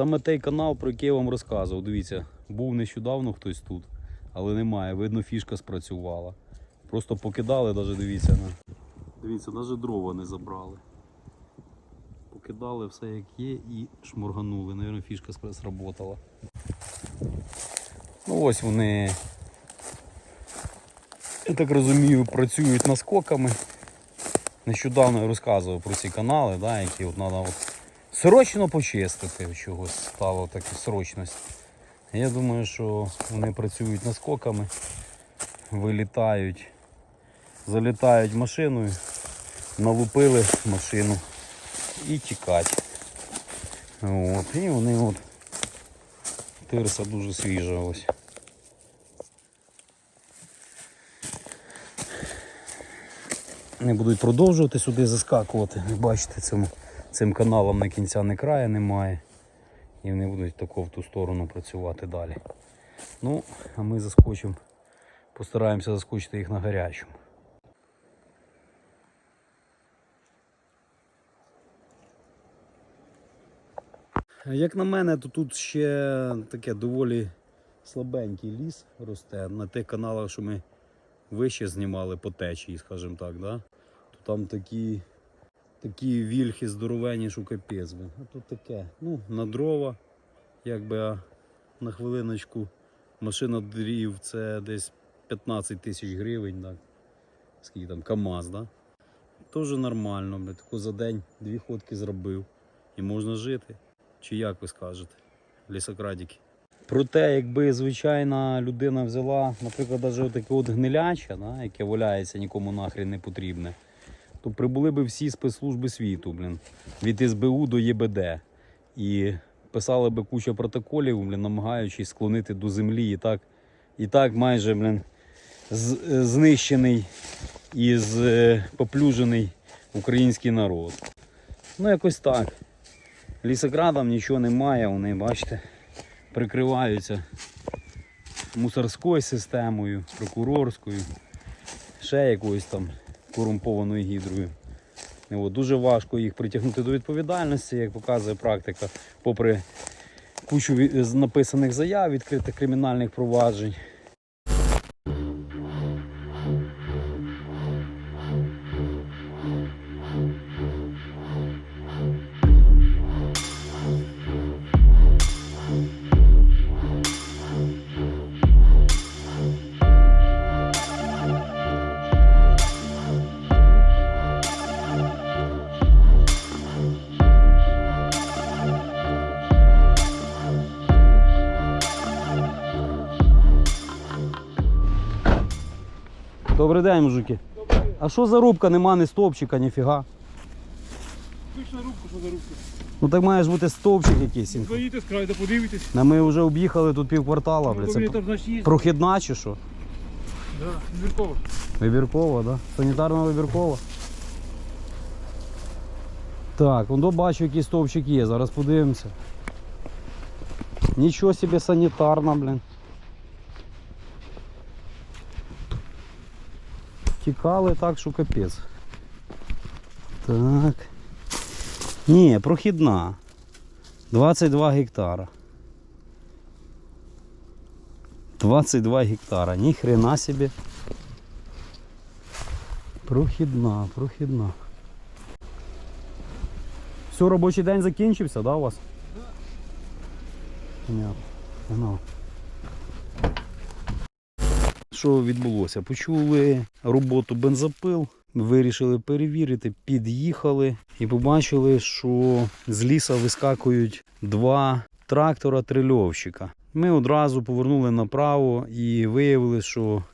Саме той канал, про який я вам розказував. Дивіться, був нещодавно хтось тут, але немає. Видно, фішка спрацювала. Просто покидали, навіть дивіться. На... Дивіться, навіть дрова не забрали. Покидали все як є і шморганули. Навірно, фішка сработала. Ну ось вони, я так розумію, працюють наскоками. Нещодавно я розказував про ці канали, да, які от треба от срочно почистити чогось стало таке срочність. Я думаю, що вони працюють наскоками, вилітають, залітають машиною, налупили машину і тікать. От, і вони от тирса дуже свіжа ось. Вони будуть продовжувати сюди заскакувати. Як бачите, цим, цим каналом на кінця не краю немає. І вони будуть тако в ту сторону працювати далі. Ну, а ми заскочимо, постараємося заскочити їх на гарячому. Як на мене, то тут ще таке доволі слабенький ліс росте. На тих каналах, що ми вище знімали по течії, скажімо так, да? то там такі, такі вільхи здоровенні, що капець. А тут таке, ну, на дрова, якби на хвилиночку машина дрів це десь 15 тисяч гривень, так? Скільки там, КАМАЗ, да? Теж нормально, бля. таку за день дві ходки зробив. І можна жити. Чи як ви скажете, лісокрадіки? Проте, якби звичайна людина взяла, наприклад, навіть таке от гниляче, да, яке валяється нікому нахрен не потрібне, то прибули би всі спецслужби світу, блін, від СБУ до ЄБД. І писали би куча протоколів, блін, намагаючись склонити до землі і так, і так майже блін, знищений і е, поплюжений український народ. Ну, якось так. Лісокрадам нічого немає, вони, бачите, прикриваються мусорською системою, прокурорською, ще якоюсь там корумпованою гідрою. От, дуже важко їх притягнути до відповідальності, як показує практика, попри кучу написаних заяв, відкритих кримінальних проваджень. Добрий день, мужики. А що за рубка? Нема ні стовпчика, ніфіга. Вийшла рубка, що за рубка. Ну так має ж бути стовпчик якийсь. Поїдете з краю, да подивитесь. На ми вже об'їхали тут півквартала, бля. Ну, Це там, значить, є. прохідна чи що? Да, Віркова. Вибіркова, да? Санітарна вибіркова. Так, воно бачу, який стовпчик є, зараз подивимося. Нічого собі санітарна, блін. Тікали так, що капець. Так. Ні, прохідна. 22 гектара. 22 гектара. Ні хрена собі. Прохідна, прохідна. Все, робочий день закінчився, да, у вас? Да. Понятно. Погнали. Що відбулося? Почули роботу бензопил, вирішили перевірити, під'їхали і побачили, що з ліса вискакують два трактора трильовщика. Ми одразу повернули направо і виявили, що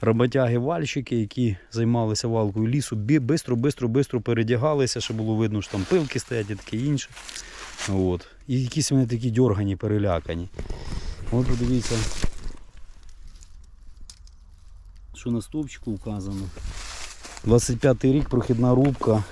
роботяги-вальщики, які займалися валкою лісу, бистро, бистро, бистро передягалися, що було видно, що там пилки стоять і таке інше. От. І якісь вони такі дьоргані, перелякані. От подивіться, що на стовпчику вказано. 25 й рік, прохідна рубка,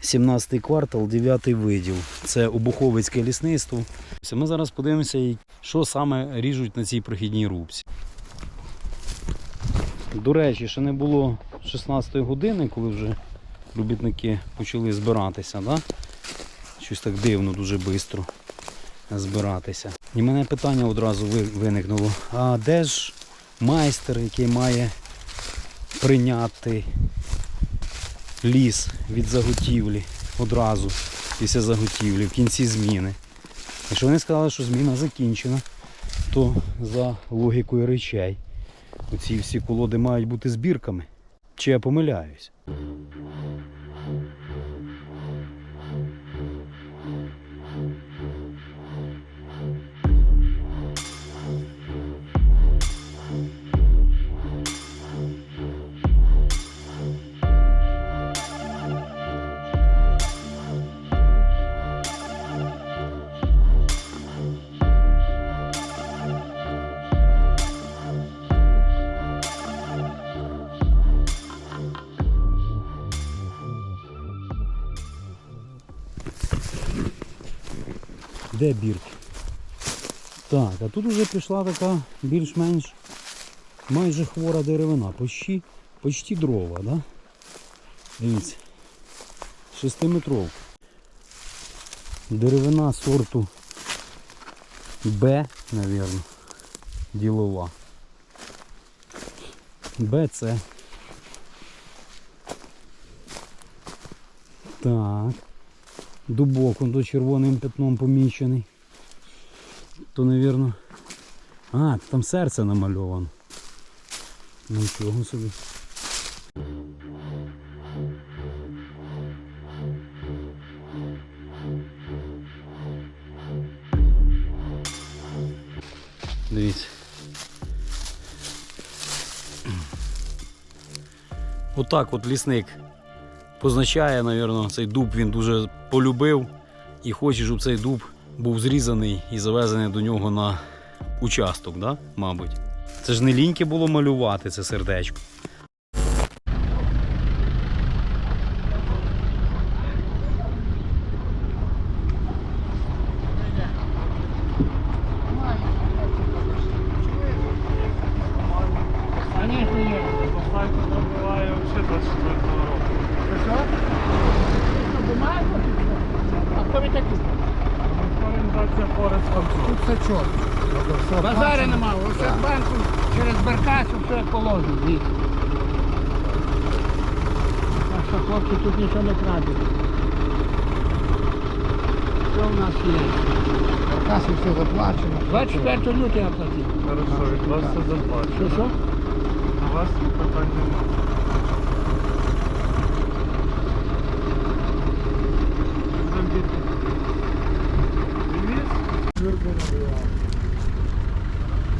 17 й квартал, 9 й виділ. Це Обуховицьке лісництво. Ми зараз подивимося, що саме ріжуть на цій прохідній рубці. До речі, ще не було 16 години, коли вже робітники почали збиратися. Да? Щось так дивно, дуже швидко. збиратися. І мене питання одразу виникнуло. А де ж майстер, який має прийняти ліс від заготівлі одразу після заготівлі в кінці зміни? Якщо вони сказали, що зміна закінчена, то за логікою речей оці всі колоди мають бути збірками. Чи я помиляюсь? Де бірки? Так, а тут вже пішла така більш-менш майже хвора деревина. Почти, почти дрова, да? Дивіться. Шестиметровка. Деревина сорту Б, навірно, ділова. Б це. Так. Дубок, он до червоним пятном помічений. То, навірно. А, там серце намальовано. Нічого собі. Дивіться. Отак от лісник позначає, напевно, цей дуб він дуже полюбив і хоче, щоб цей дуб був зрізаний і завезений до нього на участок, да? мабуть. Це ж не ліньки було малювати це сердечко. Конечно, є. Посадка пробиває взагалі 24 року. Що що? Ну, бумагу? А хто ви такі? Організація Форест Контрол. Тут все чорт. Базари нема, усе в банку через баркасу все положено. Так що хлопці тут нічого не крадуть. Що в нас є? Беркаси все заплачено. 24 лютого я платив. Хорошо, від вас все заплачено. Що що? У вас питань немає.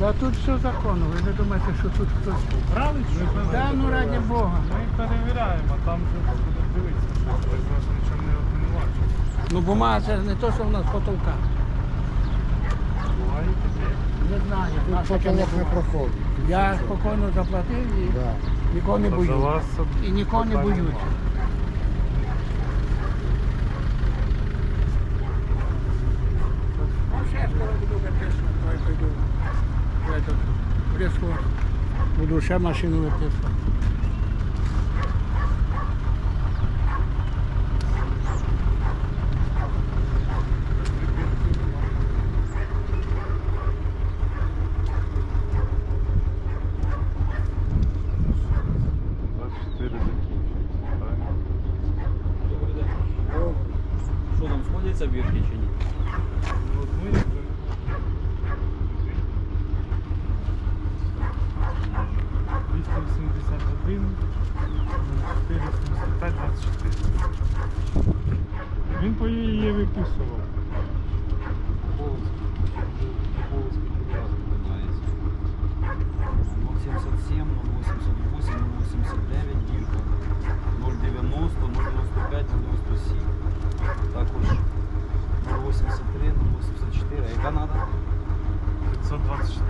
Да тут все законно, ви не думаєте, що тут хтось. Брали чи Да, ну раді Бога. Ми перевіряємо, а там вже будемо дивитися, що ви з нас нічого не обвинувачуєте. Ну бумага це ж не то, що в нас потолка. Буває таке. Не знаю. наша Потолок таке не проходить. Я спокійно заплатив і Да. нікого не Та за боюсь. вас І нікого не питань боюсь. немає. Буду ще машину виписувати. Що там сходяться бірки чи ні? 24. Він по її її виписував. Полоцький прив'язок питається. 0,77, 0,88, 0,89 гірка, 0,90, 0,95, 0,97. Також 0,83, 0,84. А яка треба? 524.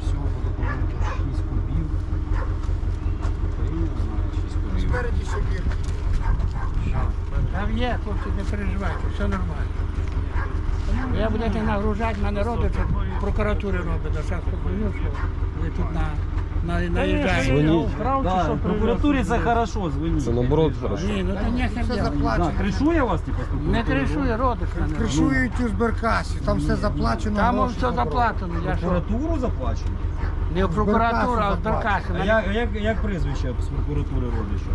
Всього по повернути 6 кубів. Україна знає 6 кубів. Спереді собі. Там є, хлопці, не переживайте, все нормально. Ви будете нагружати на народу, що прокуратури робить, а зараз що ви тут на, на, Звоніть. наїжджає. Вкрав чи Да, в прокуратурі це хорошо, звоніть. Це наоборот хорошо. Ні, ну то не Все херня. Да, заплачено. кришує вас, типу, з Не кришує, родиш мене. Кришують у зберкасі, там все заплачено. Там гроші все забрали. заплатено. Я що? Прокуратуру заплачено? Не в прокуратуру, а в А як, як, як прізвище з прокуратури родича?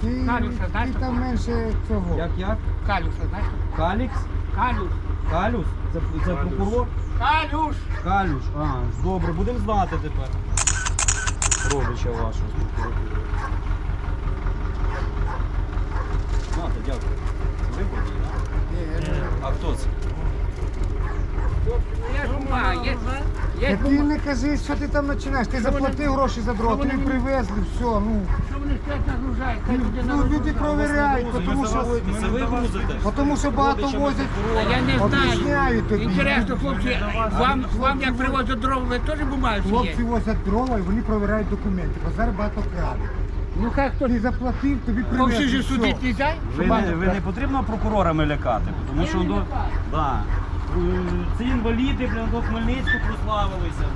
Ти, Калюша, знаєш, ти там менше цього. Як як? Калюша, знаєш? Калікс? Калюш. Калюс? Це, це прокурор? Калюш! Калюш. А, добре, будемо знати тепер. Родича вашого з прокуратури. Знати, дякую. Ви так? А хто це? Я ж Та ти не кажи, що ти там починаєш. Ти Що заплатив гроші за дрова, тобі привезли, все. Ну, Що вони стоять нагружають? Хай люди ну люди нагружають. провіряють, тому що, Це ви грузите? тому що багато возять. А я не Об'ясняю знаю. тобі. Інтересно, хлопці, вам, вам як привозять дров, ви теж бумаги є? Хлопці возять дрова і вони провіряють документи, бо зараз багато крадуть. Ну хай хто Ти заплатив, тобі привезли. ж все. судити не? Ви не, ви не потрібно прокурорами лякати, тому що Я не лякаю. да, е, ці інваліди блін, до Хмельницьку прославилися.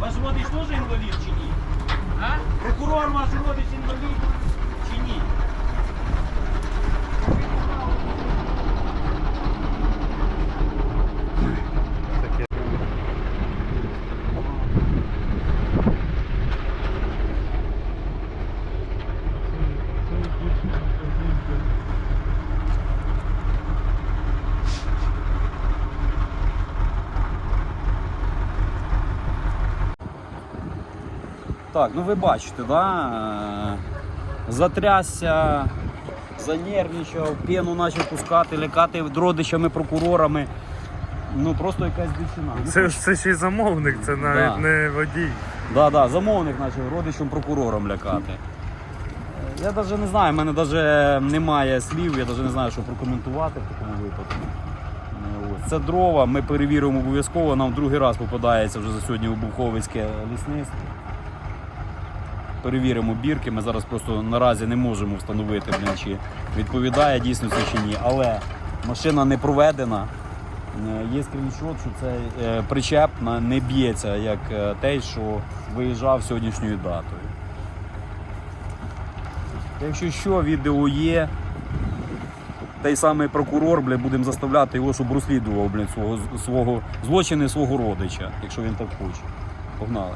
Ваш родич теж інвалід чи ні? А? Прокурор ваш родич інвалід чи ні? Так, ну ви бачите, да? е, затрясся, занервничав, пену почав пускати, лякати родичами, прокурорами. Ну просто якась дівчина. Ну, Це, це ще й замовник, це навіть Да. не водій. Да, да, замовник почав родичам прокурором лякати. Я навіть не знаю, в мене навіть немає слів, я навіть не знаю, що прокоментувати в такому випадку. Ну, ось. Це дрова, ми перевіримо обов'язково, нам другий раз попадається вже за сьогодні у Буховицьке лісництво. Перевіримо бірки, ми зараз просто наразі не можемо встановити, блін, чи відповідає дійсно це чи ні. Але машина не проведена. Е, Є скріншот, що цей е, причеп не б'ється як е, той, що виїжджав сьогоднішньою датою. Якщо що, відео є. Той самий прокурор, бля, будемо заставляти його, щоб розслідував бля, свого, свого злочини свого родича, якщо він так хоче. Погнали.